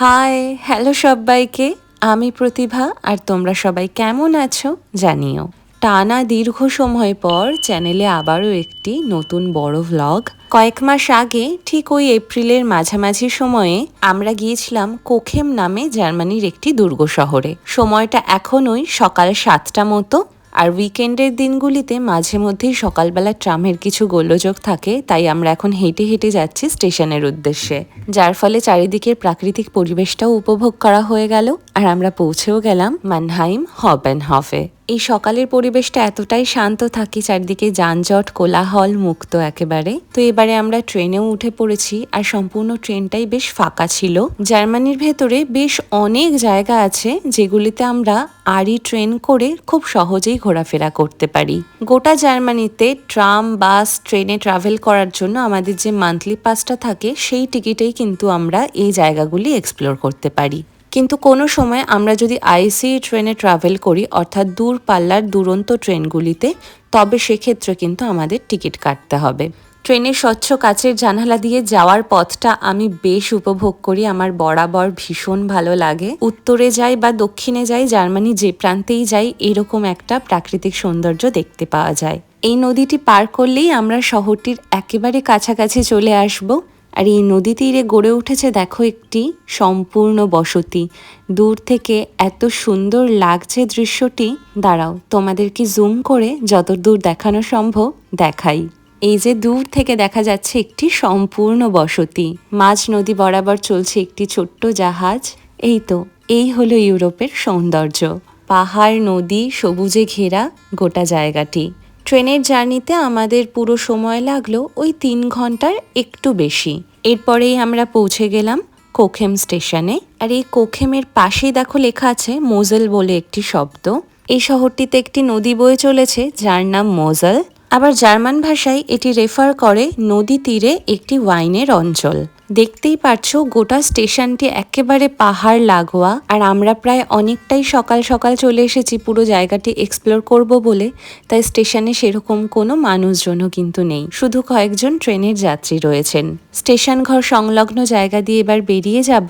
Hi hello সবাইকে। আমি প্রতিভা আর তোমরা সবাই কেমন আছো জানিও। টানা দীর্ঘ সময় পর চ্যানেলে আবারও একটি নতুন বড় ভ্লগ কয়েক মাস আগে, ঠিক ওই এপ্রিলের মাঝামাঝি সময়ে আমরা গিয়েছিলাম কোখেম নামে জার্মানির একটি দুর্গ শহরে। সময়টা এখনই সকাল সাতটা মতো। আর উইকেন্ডের দিনগুলিতে মাঝে মধ্যেই সকালবেলা ট্রামের কিছু গোলযোগ থাকে, তাই আমরা এখন হেঁটে হেঁটে যাচ্ছি স্টেশনের উদ্দেশ্যে। যার ফলে চারিদিকের প্রাকৃতিক পরিবেশটাও উপভোগ করা হয়ে গেল, আর আমরা পৌঁছেও গেলাম মানহাইম হবেন হফে এই সকালের পরিবেশটা এতটাই শান্ত থাকে, চারদিকে যানজট, কোলাহল মুক্ত একেবারে। তো এবারে আমরা ট্রেনেও উঠে পড়েছি, আর সম্পূর্ণ ট্রেনটাই বেশ ফাঁকা ছিল। জার্মানির ভেতরে বেশ অনেক জায়গা আছে, যেগুলিতে আমরা আরই ট্রেন করে খুব সহজেই ঘোরাফেরা করতে পারি। গোটা জার্মানিতে ট্রাম, বাস, ট্রেনে ট্রাভেল করার জন্য আমাদের যে মান্থলি পাসটা থাকে, সেই টিকিটেই কিন্তু আমরা এই জায়গাগুলি এক্সপ্লোর করতে পারি। কিন্তু কোনো সময় আমরা যদি আইসি ট্রেনে ট্রাভেল করি, অর্থাৎ দূর পাল্লার, দুরন্ত ট্রেনগুলিতে, তবে সেক্ষেত্রে কিন্তু আমাদের টিকিট কাটতে হবে। ট্রেনের স্বচ্ছ কাচের জানালা দিয়ে যাওয়ার পথটা আমি বেশ উপভোগ করি। আমার বরাবর ভীষণ ভালো লাগে। উত্তরে যাই বা দক্ষিণে যাই, জার্মানি যে প্রান্তেই যাই, এরকম একটা প্রাকৃতিক সৌন্দর্য দেখতে পাওয়া যায়। এই নদীটি পার করলেই আমরা শহরটির একেবারে কাছাকাছি চলে আসব। আর এই নদী তীরে গড়ে উঠেছে দেখো একটি সম্পূর্ণ বসতি। দূর থেকে এত সুন্দর লাগছে দৃশ্যটি। দাঁড়াও, তোমাদেরকে জুম করে যত দূর দেখানো সম্ভব দেখাই। এই যে দূর থেকে দেখা যাচ্ছে একটি সম্পূর্ণ বসতি। মাঝ নদী বরাবর চলছে একটি ছোট্ট জাহাজ। এই তো, এই হলো ইউরোপের সৌন্দর্য। পাহাড়, নদী, সবুজে ঘেরা গোটা জায়গাটি। ট্রেনের জার্নিতে আমাদের পুরো সময় লাগল ওই তিন ঘণ্টার একটু বেশি। এরপরেই আমরা পৌঁছে গেলাম কোখেম স্টেশনে। আর এই কোখেমের পাশেই দেখো লেখা আছে মোজেল বলে একটি শব্দ। এই শহরটিতে একটি নদী বয়ে চলেছে যার নাম মোজেল। আবার জার্মান ভাষায় এটি রেফার করে নদী তীরে একটি ওয়াইনের অঞ্চল। দেখতেই পারছ, গোটা স্টেশনটি একেবারে পাহাড় লাগোয়া, আর আমরা প্রায় অনেকটাই সকাল সকাল চলে এসেছি, পুরো জায়গাটি এক্সপ্লোর করব বলে, তাই স্টেশনে সেরকম কোনো মানুষজনও কিন্তু নেই। শুধু কয়েকজন ট্রেনের যাত্রী রয়েছেন। স্টেশন ঘর সংলগ্ন জায়গা দিয়ে এবার বেরিয়ে যাব,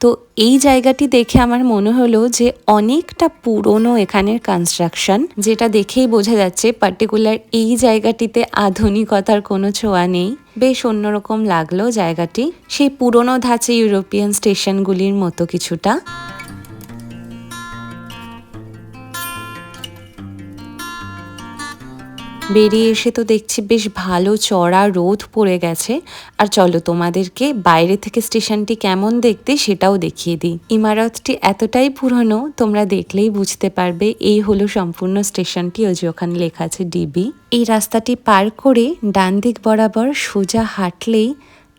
তো এই জায়গাটি দেখে আমার মনে হলো যে অনেকটা পুরনো এখানের কনস্ট্রাকশন যেটা দেখেই বোঝা যাচ্ছে পার্টিকুলার এই জায়গাটিতে আধুনিকতার কোনো ছোঁয়া নেই। বেশ অন্যরকম লাগল জায়গাটি। সেই পুরনো ধাঁচে ইউরোপিয়ান স্টেশনগুলির মতো কিছুটা। বেরিয়ে এসে তো দেখছি বেশ ভালো চড়া রোদ পড়ে গেছে। আর চলো তোমাদেরকে বাইরে থেকে স্টেশনটি কেমন দেখতে সেটাও দেখিয়ে দিই। ইমারতটি এতটাই পুরনো, তোমরা দেখলেই বুঝতে পারবে এই হলো সম্পূর্ণ স্টেশনটি। ওই যে ওখানে লেখা আছে ডিবি। এই রাস্তাটি পার করে ডান দিক বরাবর সোজা হাঁটলেই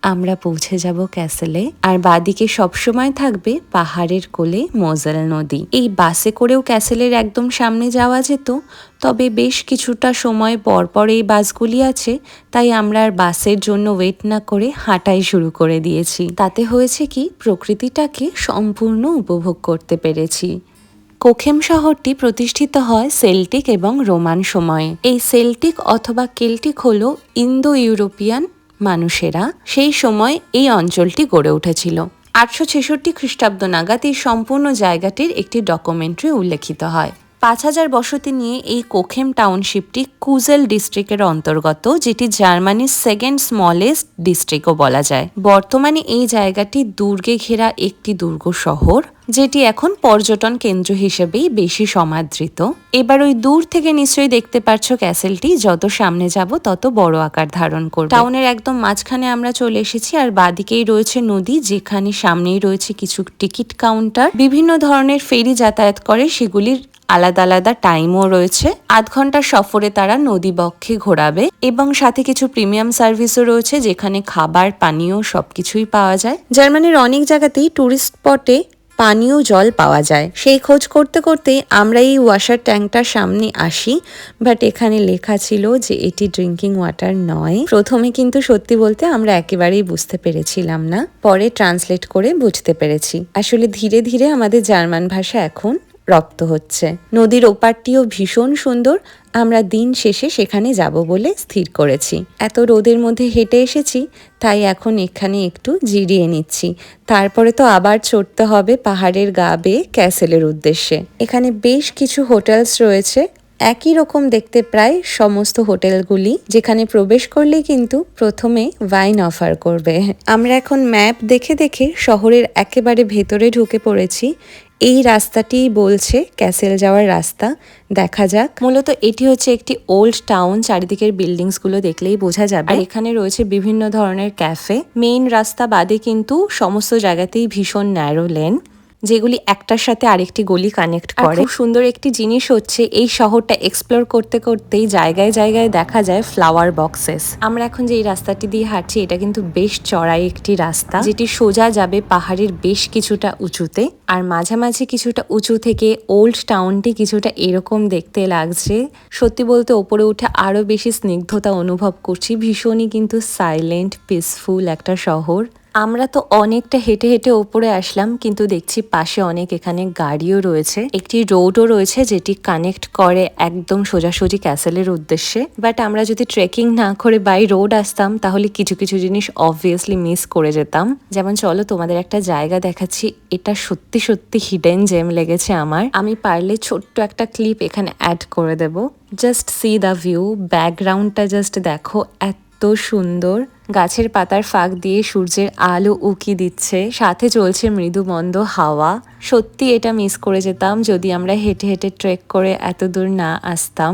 আমরা পৌঁছে যাব ক্যাসেলে। আর বাদিকে সবসময় থাকবে পাহাড়ের কোলে মোজাল নদী। এই বাসে করেও ক্যাসেলের একদম সামনে যাওয়া যেত, তবে বেশ কিছুটা সময় পর পর এই বাসগুলি আছে, তাই আমরা আর বাসের জন্য ওয়েট না করে হাঁটাই শুরু করে দিয়েছি। তাতে হয়েছে কি, প্রকৃতিটাকে সম্পূর্ণ উপভোগ করতে পেরেছি। কোখেম শহরটি প্রতিষ্ঠিত হয় সেল্টিক এবং রোমান সময়ে। এই সেল্টিক অথবা কেল্টিক হল ইন্দো ইউরোপিয়ান মানুষেরা সেই সময় এই অঞ্চলটি গড়ে উঠেছিল। আটশো ছেষট্টি খ্রিস্টাব্দ নাগাদ এই সম্পূর্ণ জায়গাটির একটি ডকুমেন্টারি উল্লেখিত হয়। পাঁচ হাজার বসতি নিয়ে এই কোখেম টাউনশিপটি কুজেল ডিস্ট্রিক্টের অন্তর্গত, যেটি জার্মানির সেকেন্ড স্মলেস্ট ডিস্ট্রিক্টও বলা যায়। বর্তমানে এই জায়গাটি দুর্গে ঘেরা একটি দুর্গ শহর, যেটি এখন পর্যটন কেন্দ্র হিসেবেই বেশি সমাদৃত। এবার ওই দূর থেকে নিশ্চয়ই দেখতে পাচ্ছ ক্যাসেলটি, যত সামনে যাব তত বড় আকার ধারণ করবে। টাউনের একদম মাঝখানে আমরা চলে এসেছি, আর বাদিকেই রয়েছে নদী, যেখানে সামনেই রয়েছে কিছু টিকিট কাউন্টার। বিভিন্ন ধরনের ফেরি যাতায়াত করে, সেগুলির আলাদা আলাদা টাইমও রয়েছে। আধ ঘণ্টার সফরে তারা নদী বক্ষে ঘোরাবে এবং সাথে কিছু প্রিমিয়াম সার্ভিসও রয়েছে, যেখানে খাবার, পানীয় সবকিছুই পাওয়া যায়। জার্মানির অনেক জায়গাতেই টুরিস্ট স্পটে পানীয় জল পাওয়া যায়। সেই খোঁজ করতে করতে আমরা এই ওয়াশার ট্যাঙ্কটার সামনে আসি বাট এখানে লেখা ছিল যে এটি ড্রিঙ্কিং ওয়াটার নয়। প্রথমে কিন্তু সত্যি বলতে আমরা একেবারেই বুঝতে পেরেছিলাম না। পরে ট্রান্সলেট করে বুঝতে পেরেছি। আসলে ধীরে ধীরে আমাদের জার্মান ভাষা এখন রপ্ত হচ্ছে। নদীর ওপারটিও ভীষণ সুন্দর। আমরা দিন শেষে সেখানে যাব বলে স্থির করেছি। এত রোদের মধ্যে হেঁটে এসেছি, তাই এখন এখানে একটু জিরিয়ে নিচ্ছি। তারপরে তো আবার চড়তে হবে পাহাড়ের গা বেয়ে ক্যাসেলের উদ্দেশ্যে। এখানে বেশ কিছু হোটেলস রয়েছে। একই রকম দেখতে প্রায় সমস্ত হোটেলগুলি, যেখানে প্রবেশ করলে কিন্তু প্রথমে ওয়াইন অফার করবে। আমরা এখন ম্যাপ দেখে দেখে শহরের একেবারে ভেতরে ঢুকে পড়েছি। এই রাস্তাটি বলছে ক্যাসেল যাওয়ার রাস্তা। দেখা যাক। মূলত এটি হচ্ছে একটি ওল্ড টাউন, চারিদিকের বিল্ডিংসগুলো দেখলেই বোঝা যাবে। আর এখানে রয়েছে বিভিন্ন ধরনের ক্যাফে। মেইন রাস্তা বাদে কিন্তু সমস্ত জায়গাতেই ভীষণ ন্যারো লেন যেগুলি একটার সাথে আরেকটি গলি কানেক্ট করে। খুব সুন্দর একটি জিনিস হচ্ছে এই শহরটা এক্সপ্লোর করতে করতেই জায়গায় জায়গায় দেখা যায় ফ্লাওয়ার বক্সেস আমরা এখন যে এই রাস্তাটি দিয়ে হাঁটছি এটা কিন্তু বেশ চড়াই একটি রাস্তা যেটি সোজা যাবে পাহাড়ের বেশ কিছুটা উঁচুতে। আর মাঝামাঝি কিছুটা উঁচু থেকে ওল্ড টাউনটি কিছুটা এরকম দেখতে লাগছে। সত্যি বলতে ওপরে উঠে আরও বেশি স্নিগ্ধতা অনুভব করছি। ভীষণই কিন্তু সাইলেন্ট পিসফুল একটা শহর। আমরা তো অনেকটা হেঁটে হেঁটে ওপরে আসলাম, কিন্তু দেখছি পাশে অনেক এখানে গাড়িও রয়েছে। একটি রোডও রয়েছে যেটি কানেক্ট করে একদম সোজাসুজি ক্যাসেলের উদ্দেশ্যে। বাট আমরা যদি ট্রেকিং না করে বাই রোড আসতাম, তাহলে কিছু কিছু জিনিস অবভিয়াসলি মিস করে যেতাম। যেমন চলো তোমাদের একটা জায়গা দেখাচ্ছি, এটা সত্যি সত্যি হিডেন জেম লেগেছে আমার। আমি পারলে ছোট্ট একটা ক্লিপ এখানে অ্যাড করে দেব। জাস্ট সি দ্য ভিউ ব্যাকগ্রাউন্ডটা জাস্ট দেখো, এত এত সুন্দর। গাছের পাতার ফাঁক দিয়ে সূর্যের আলো উকি দিচ্ছে, সাথে চলছে মৃদু মন্দ হাওয়া। সত্যি এটা মিস করে যেতাম যদি আমরা হেঁটে হেঁটে ট্রেক করে এত দূর না আসতাম।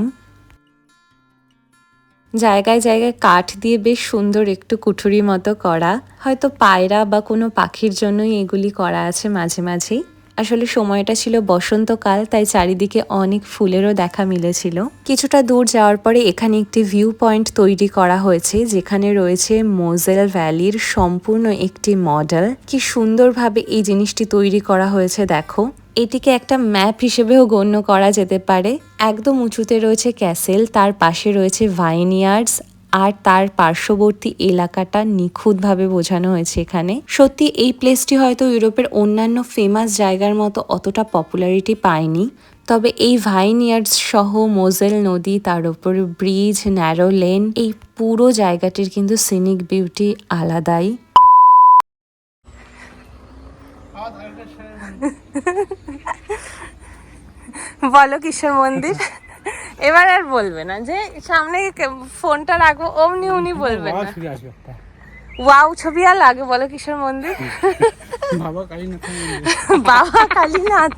জায়গায় জায়গায় কাঠ দিয়ে বেশ সুন্দর একটু কুঠুরি মতো করা। হয়তো পায়রা বা কোনো পাখির জন্যই এগুলি করা আছে মাঝে মাঝেই। আসলে সময়টা ছিল বসন্তকাল, তাই চারিদিকে অনেক ফুলেরও দেখা মিলেছিল। কিছুটা দূর যাওয়ার পরে এখানে একটি ভিউ পয়েন্ট তৈরি করা হয়েছে, যেখানে রয়েছে মোজেল ভ্যালির সম্পূর্ণ একটি মডেল কি সুন্দরভাবে এই জিনিসটি তৈরি করা হয়েছে, দেখো। এটিকে একটা ম্যাপ হিসেবেও গণ্য করা যেতে পারে। একদম উঁচুতে রয়েছে ক্যাসেল তার পাশে রয়েছে ভাইনিয়ার্ডস আর তার পার্শ্ববর্তী এলাকাটা নিখুঁতভাবে বোঝানো হয়েছে এখানে। সত্যি, এই প্লেসটি হয়তো ইউরোপের অন্যান্য ফেমাস জায়গার মতো অতটা পপুলারিটি পায়নি, তবে এই ভাইনিয়ার্ডস সহ মোজেল নদী, তার উপর ব্রিজ ন্যারো লেন এই পুরো জায়গাটির কিন্তু সিনিক বিউটি আলাদাই। বলো কিশোর মন্দির। এবার আর বলবে না যে সামনে ফোনটা রাখব অমনি উনি বলবেন না। ওয়াও ছবি আর লাগে বলো কিশোর মন্দির? বাবা কালীনাথ। বাবা কালীনাথ?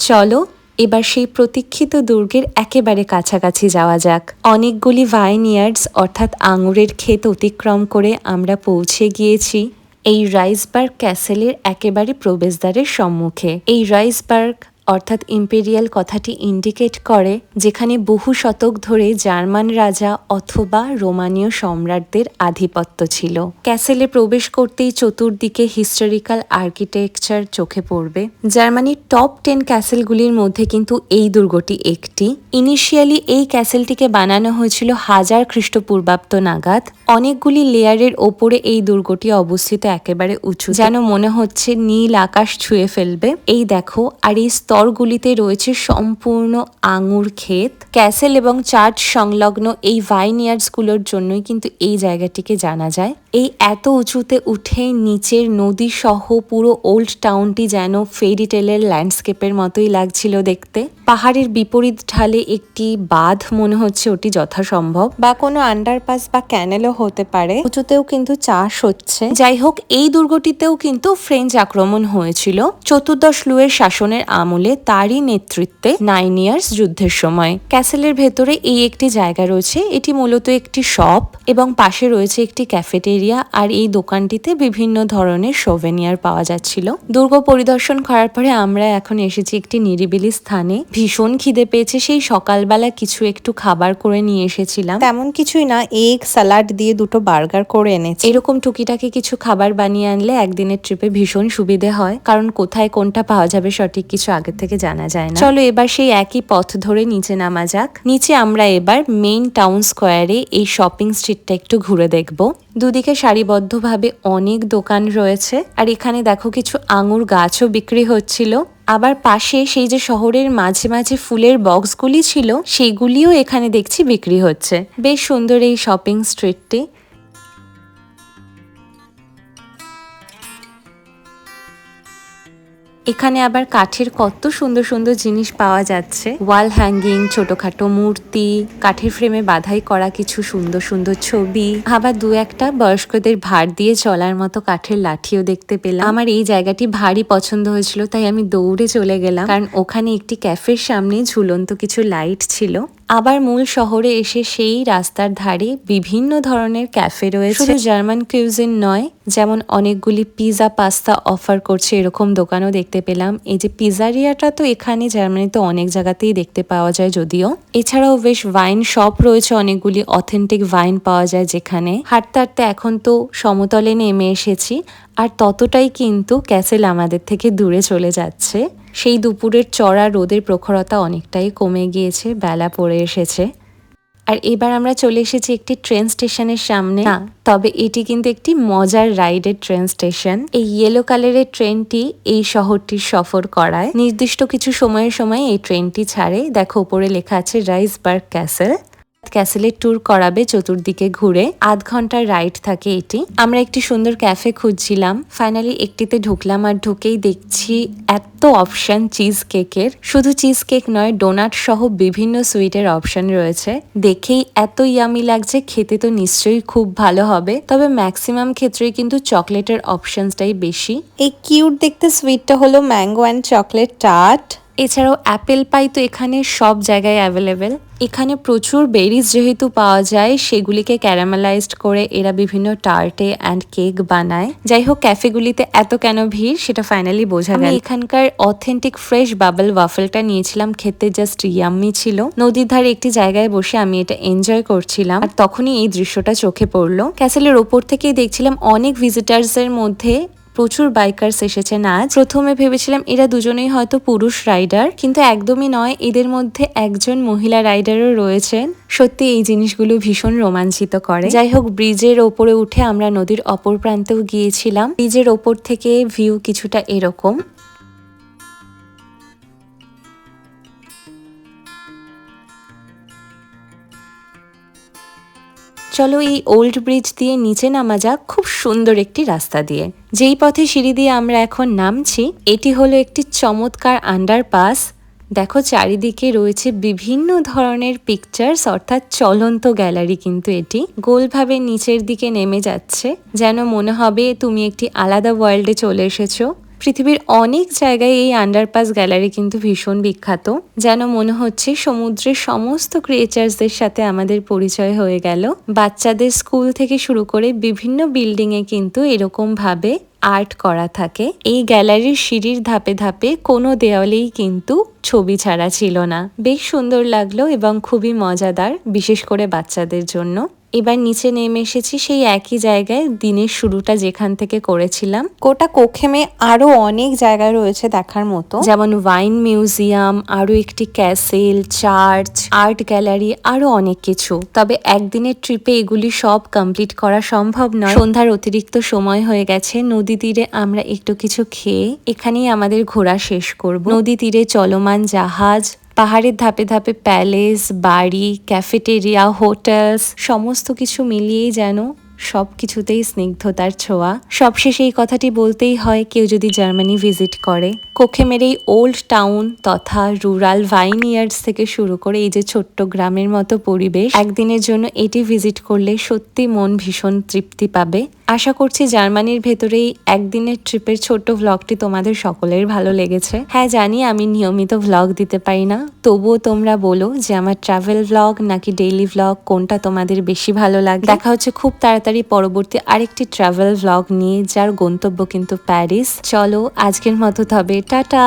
চলো এবার সেই প্রতীক্ষিত দুর্গের একেবারে কাছাকাছি যাওয়া যাক। অনেকগুলি ভাইনিয়ার্ডস অর্থাৎ আঙুরের ক্ষেত অতিক্রম করে আমরা পৌঁছে গিয়েছি। এই রাইসবার্গ ক্যাসেলের একেবারে প্রবেশদ্বারের সম্মুখে। এই রাইসবার্গ অর্থাৎ ইম্পেরিয়াল কথাটি ইন্ডিকেট করে যেখানে বহু শতক ধরে জার্মান রাজা অথবা রোমানীয় সম্রাটদের আধিপত্য ছিল। ক্যাসেলে প্রবেশ করতেই চতুর্দিকে হিস্টোরিক্যাল আর্কিটেকচার চোখে পড়বে। জার্মানির টপ টেন ক্যাসেলগুলির মধ্যে কিন্তু এই দুর্গটি একটি। ইনিশিয়ালি এই ক্যাসেলটিকে বানানো হয়েছিল হাজার খ্রিস্টপূর্বাব্দ নাগাদ। অনেকগুলি লেয়ারের ওপরে এই দুর্গটি অবস্থিত একেবারে উঁচু, যেন মনে হচ্ছে নীল আকাশ ছুঁয়ে ফেলবে। এই দেখো, আর এই স্তরগুলিতে রয়েছে সম্পূর্ণ আঙুর ক্ষেত, ক্যাসেল এবং চার্চ সংলগ্ন এই ভাইনিয়ার্ডসগুলোর জন্যই কিন্তু এই জায়গাটিকে জানা যায়। এই এত উঁচুতে উঠে নিচের নদী সহ পুরো ওল্ড টাউনটি যেন ফেরি টেলের ল্যান্ডস্কেপের মতোই লাগছিল দেখতে। পাহাড়ের বিপরীত ঢালে একটি বাঁধ মনে হচ্ছে ওটি যথাসম্ভব। বা কোনো আন্ডারপাস বা ক্যানেলও হতে পারে। উঁচুতেও কিন্তু চাষ হচ্ছে। যাই হোক, এই দুর্গটিতেও কিন্তু ফ্রেঞ্চ আক্রমণ হয়েছিল। চতুর্দশ লুয়ের শাসনের আমলে তারই নেতৃত্বে নাইন ইয়ার্স যুদ্ধের সময়। ক্যাসেলের ভেতরে এই একটি জায়গা রয়েছে এটি মূলত একটি শপ এবং পাশে রয়েছে একটি ক্যাফেটেরিয়া আর এই দোকানটিতে বিভিন্ন ধরনের সোভেনিয়ার পাওয়া যাচ্ছিল। দুর্গ পরিদর্শন করার পরে আমরা এখন এসেছি একটি নিরিবিলি স্থানে। ভীষণ খিদে পেয়েছে সেই সকালবেলা কিছু একটু খাবার করে নিয়ে এসেছিলাম। তেমন কিছুই না এগ স্যালাড দিয়ে দুটো বার্গার করে এনেছি। এরকম টুকিটাকি কিছু খাবার বানিয়ে আনলে একদিনের ট্রিপে ভীষণ সুবিধে হয় কারণ কোথায় কোনটা পাওয়া যাবে সঠিক কিছু আগে থেকে জানা যায় না। চলো এবার সেই একই পথ ধরে নিচে নামা যাক। নিচে আমরা এবার মেইন টাউন স্কোয়ারে এই শপিং স্ট্রিটটা একটু ঘুরে দেখব। দুদিকে সারিবদ্ধভাবে অনেক দোকান রয়েছে। আর এখানে দেখো কিছু আঙুর গাছও বিক্রি হচ্ছিল। আবার পাশে সেই যে শহরের মাঝে মাঝে ফুলের বক্সগুলি ছিল, সেগুলিও এখানে দেখছি বিক্রি হচ্ছে। বেশ সুন্দর এই শপিং স্ট্রিটটি। এখানে আবার কাঠের কত সুন্দর সুন্দর জিনিস পাওয়া যাচ্ছে। ওয়াল হ্যাঙ্গিং, ছোটখাটো মূর্তি, কাঠের ফ্রেমে বাধাই করা কিছু সুন্দর সুন্দর ছবি। আবার দু একটা বয়স্কদের ভার দিয়ে চলার মতো কাঠের লাঠিও দেখতে পেলাম। আমার এই জায়গাটি ভারী পছন্দ হয়েছিল, তাই আমি দৌড়ে চলে গেলাম। কারণ ওখানে একটি ক্যাফের সামনে ঝুলন্ত কিছু লাইট ছিল। আবার মূল শহরে এসে সেই রাস্তার ধারে বিভিন্ন ধরনের ক্যাফে রয়েছে। শুধু জার্মান কিউজিন নয়, যেমন অনেকগুলি পিৎজা পাস্তা অফার করছে এরকম দোকানও দেখতে পেলাম। এই যে পিজারিয়াটা তো এখানে জার্মানিতে অনেক জায়গাতেই দেখতে পাওয়া যায় যদিও। এছাড়াও বেশ ওয়াইন শপ রয়েছে, অনেকগুলি অথেন্টিক ওয়াইন পাওয়া যায় যেখানে। হাঁটতে হাঁটতে এখন তো সমতলে নেমে এসেছি, আর ততটাই কিন্তু ক্যাসেল আমাদের থেকে দূরে চলে যাচ্ছে। সেই দুপুরের চড়া রোদের প্রখরতা অনেকটাই কমে গিয়েছে, বেলা পড়ে এসেছে। আর এবার আমরা চলে এসেছি একটি ট্রেন স্টেশনের সামনে। না, তবে এটি কিন্তু একটি মজার রাইডের ট্রেন স্টেশন। এই ইয়েলো কালারের ট্রেনটি এই শহরটির সফর করায়। নির্দিষ্ট কিছু সময়ের সময় এই ট্রেনটি ছাড়ে। দেখো, উপরে লেখা আছে রাইসবার্গ ক্যাসেল। ক্যাসেলের ট্যুর করাবে চতুর্দিকে ঘুরে। আধ ঘণ্টার রাইড থাকে এটি। আমরা একটি সুন্দর ক্যাফে খুঁজছিলাম। ফাইনালি একটিতে ঢুকলাম আর ঢুকেই দেখছি এত অপশন চিজ কেকের শুধু চিজ কেক নয় ডোনাট সহ বিভিন্ন সুইটের অপশন রয়েছে। দেখেই এত ইয়ামি লাগছে, খেতে তো নিশ্চয়ই খুব ভালো হবে। তবে ম্যাক্সিমাম ক্ষেত্রেই কিন্তু চকলেটের অপশনসটাই বেশি। এই কিউট দেখতে সুইটটা হলো ম্যাঙ্গো অ্যান্ড চকলেট টার্ট এছাড়াও অ্যাপেল পাই তো এখানে সব জায়গায় অ্যাভেলেবেল। এখানে প্রচুর বেরিজ যেহেতু পাওয়া যায় সেগুলিকে ক্যারামেলাইজড করে এরা বিভিন্ন টার্টে অ্যান্ড কেক বানায়। যাই হোক ক্যাফেগুলিতে এত কেন ভিড় সেটা ফাইনালি বোঝা গেল। এখানকার অথেন্টিক ফ্রেশ বাবল ওয়াফেলটা নিয়েছিলাম খেতে জাস্ট ইয়াম্মি ছিল। নদীর ধারে একটি জায়গায় বসে আমি এটা এনজয় করছিলাম। আর তখনই এই দৃশ্যটা চোখে পড়ল। ক্যাসেলের ওপর থেকেই দেখছিলাম অনেক ভিজিটার্স এর মধ্যে প্রচুর বাইকার্স এসেছেন আজ। প্রথমে ভেবেছিলাম এরা দুজনেই হয়তো পুরুষ রাইডার কিন্তু একদমই নয়, এদের মধ্যে একজন মহিলা রাইডারও রয়েছেন। সত্যি এই জিনিসগুলো ভীষণ রোমাঞ্চিত করে। যাই হোক ব্রিজের ওপরে উঠে আমরা নদীর অপর প্রান্তেও গিয়েছিলাম। ব্রিজের ওপর থেকে ভিউ কিছুটা এরকম। চলো এই ওল্ড ব্রিজ দিয়ে নিচে নামা যাক খুব সুন্দর একটি রাস্তা দিয়ে। যেই পথে সিঁড়ি দিয়ে আমরা এখন নামছি, এটি হলো একটি চমৎকার আন্ডারপাস। দেখো চারিদিকে রয়েছে বিভিন্ন ধরনের পিকচার্স অর্থাৎ চলন্ত গ্যালারি কিন্তু এটি। গোলভাবে নিচের দিকে নেমে যাচ্ছে, যেন মনে হবে তুমি একটি আলাদা ওয়ার্ল্ডে চলে এসেছ। পৃথিবীর অনেক জায়গায় এই আন্ডারপাস গ্যালারি কিন্তু ভীষণ বিখ্যাত, যেন মনে হচ্ছে সমুদ্রের সমস্ত ক্রিয়েচার্সদের সাথে আমাদের পরিচয় হয়ে গেল। বাচ্চাদের স্কুল থেকে শুরু করে বিভিন্ন বিল্ডিং এ কিন্তু এরকম ভাবে আর্ট করা থাকে। এই গ্যালারির সিঁড়ির ধাপে ধাপে কোনো দেওয়ালেই কিন্তু ছবি ছাড়া ছিল না। বেশ সুন্দর লাগল এবং খুবই মজাদার, বিশেষ করে বাচ্চাদের জন্য। এবার নিচে নেমে এসেছি সেই একই জায়গায় দিনের শুরুটা যেখান থেকে করেছিলাম। গোটা কোখেমে আরও অনেক জায়গা রয়েছে দেখার মতো। যেমন ওয়াইন মিউজিয়াম আরও একটি ক্যাসেল চার্চ আর্ট গ্যালারি আরও অনেক কিছু। তবে একদিনের ট্রিপে এগুলি সব কমপ্লিট করা সম্ভব নয়। সন্ধ্যার অতিরিক্ত সময় হয়ে গেছে নদী তীরে আমরা একটু কিছু খেয়ে এখানেই আমাদের ঘোরা শেষ করব। নদী তীরে চলমান জাহাজ পাহাড়ের ধাপে ধাপে প্যালেস বাড়ি ক্যাফেটেরিয়া হোটেলস সমস্ত কিছু মিলিয়েই যেন সব কিছুতেই স্নিগ্ধতার ছোঁয়া। সবশেষে এই কথাটি বলতেই হয়, কেউ যদি জার্মানি ভিজিট করে। কোখেমের এই ওল্ড টাউন তথা রুরাল ভাইন ইয়ার্স থেকে শুরু করে এই যে ছোট্ট গ্রামের মতো পরিবেশ, একদিনের জন্য এটি ভিজিট করলে সত্যি মন ভীষণ তৃপ্তি পাবে। আশা করছি জার্মানির ভেতরেই একদিনের ট্রিপের ছোট্ট ভ্লগটি তোমাদের সকলের ভালো লেগেছে। হ্যাঁ জানি আমি নিয়মিত ভ্লগ দিতে পারি না। তবুও তোমরা বলো যে আমার ট্রাভেল ভ্লগ নাকি ডেইলি ভ্লগ কোনটা তোমাদের বেশি ভালো লাগে। দেখা হচ্ছে খুব তাড়াতাড়ি পরবর্তী আরেকটি ট্রাভেল ভ্লগ নিয়ে, যার গন্তব্য কিন্তু প্যারিস চলো, আজকের মতো তবে, টাটা!